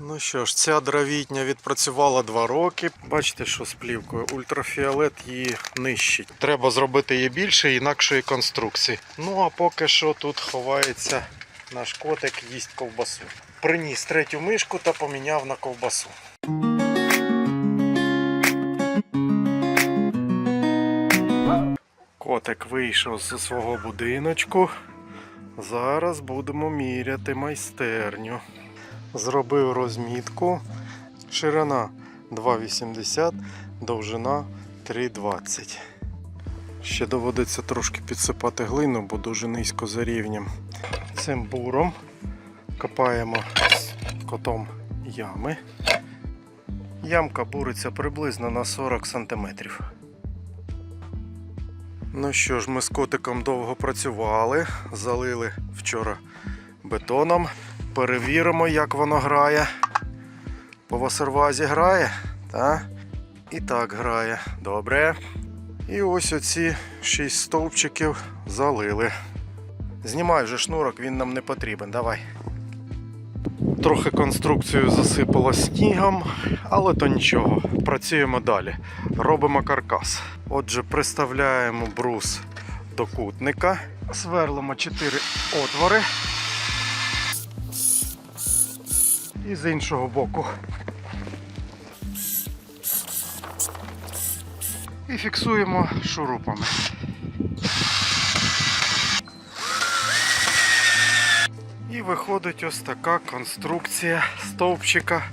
Ну що ж, ця дровітня відпрацювала 2 роки. Бачите, що з плівкою ультрафіолет її нищить. Треба зробити її більше інакшої конструкції. Ну а поки що тут ховається наш котик, їсть ковбасу. Приніс третю мишку та поміняв на ковбасу. Котик вийшов зі свого будиночку. Зараз будемо міряти майстерню. Зробив розмітку. Ширина 2,80, довжина 3,20. Ще доводиться трошки підсипати глину, бо дуже низько за рівнем. Цим буром копаємо котом ями. Ямка буриться приблизно на 40 см. Ну що ж, ми з котиком довго працювали, залили вчора бетоном. Перевіримо, як воно грає. По васервазі грає, та? І так грає. Добре. І ось оці 6 стовпчиків залили. Знімай вже шнурок, він нам не потрібен. Давай. Трохи конструкцію засипало снігом, але то нічого. Працюємо далі. Робимо каркас. Отже, приставляємо брус до кутника, сверлимо 4 отвори. І з іншого боку. І фіксуємо шурупами. І виходить ось така конструкція стовпчика.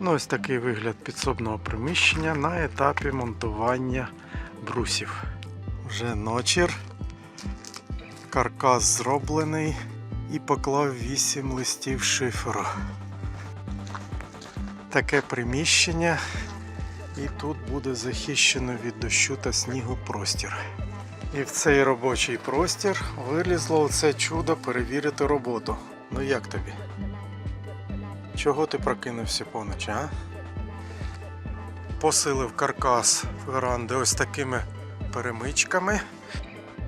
Ну, ось такий вигляд підсобного приміщення на етапі монтування брусів. Вже ночір. Каркас зроблений і поклав 8 листів шиферу. Таке приміщення, і тут буде захищено від дощу та снігу простір. І в цей робочий простір вилізло оце чудо перевірити роботу. Ну як тобі? Чого ти прокинувся поночі, а? Посилив каркас веранди ось такими перемичками.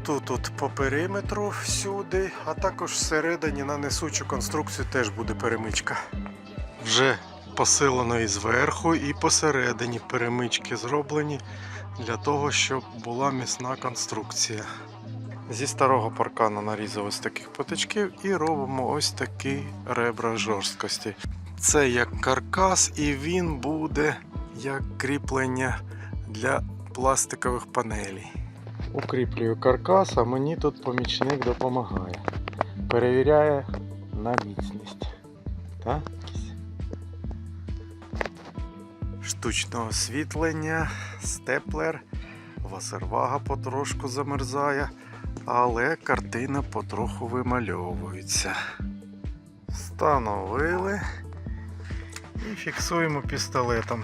Тут от по периметру всюди, а також всередині на несучу конструкцію теж буде перемичка. Вже посилено і зверху, і посередині перемички зроблені для того, щоб була міцна конструкція. Зі старого паркану нарізав ось таких потичків і робимо ось такі ребра жорсткості. Це як каркас, і він буде як кріплення для пластикових панелей. Укріплюю каркас, а мені тут помічник допомагає. Перевіряє на міцність. Так? Штучне освітлення, степлер, васервага потрошку замерзає, але картина потроху вимальовується. Встановили і фіксуємо пістолетом.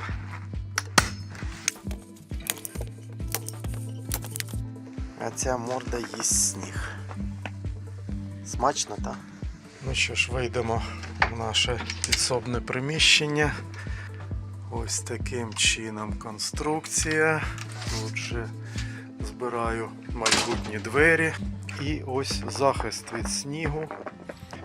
А ця морда їсть сніг. Смачно, так? Ну що ж, вийдемо в наше підсобне приміщення. Ось таким чином конструкція. Тут же збираю майбутні двері. І ось захист від снігу.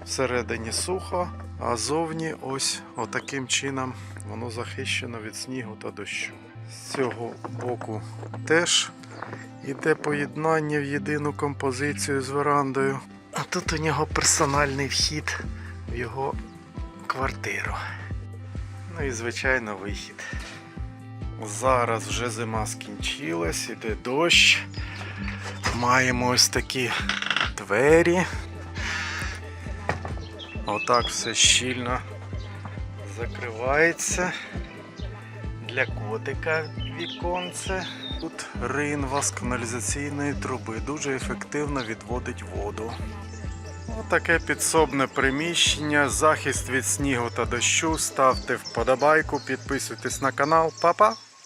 Всередині сухо, а зовні ось отаким чином воно захищено від снігу та дощу. З цього боку теж іде поєднання в єдину композицію з верандою. А тут у нього персональний вхід в його квартиру. Ну і звичайно вихід. Зараз вже зима скінчилась, іде дощ. Маємо ось такі двері. Отак все щільно закривається. Для котика віконце. Тут ринва з каналізаційної труби дуже ефективно відводить воду. Отаке підсобне приміщення, захист від снігу та дощу. Ставте вподобайку, підписуйтесь на канал. Па-па!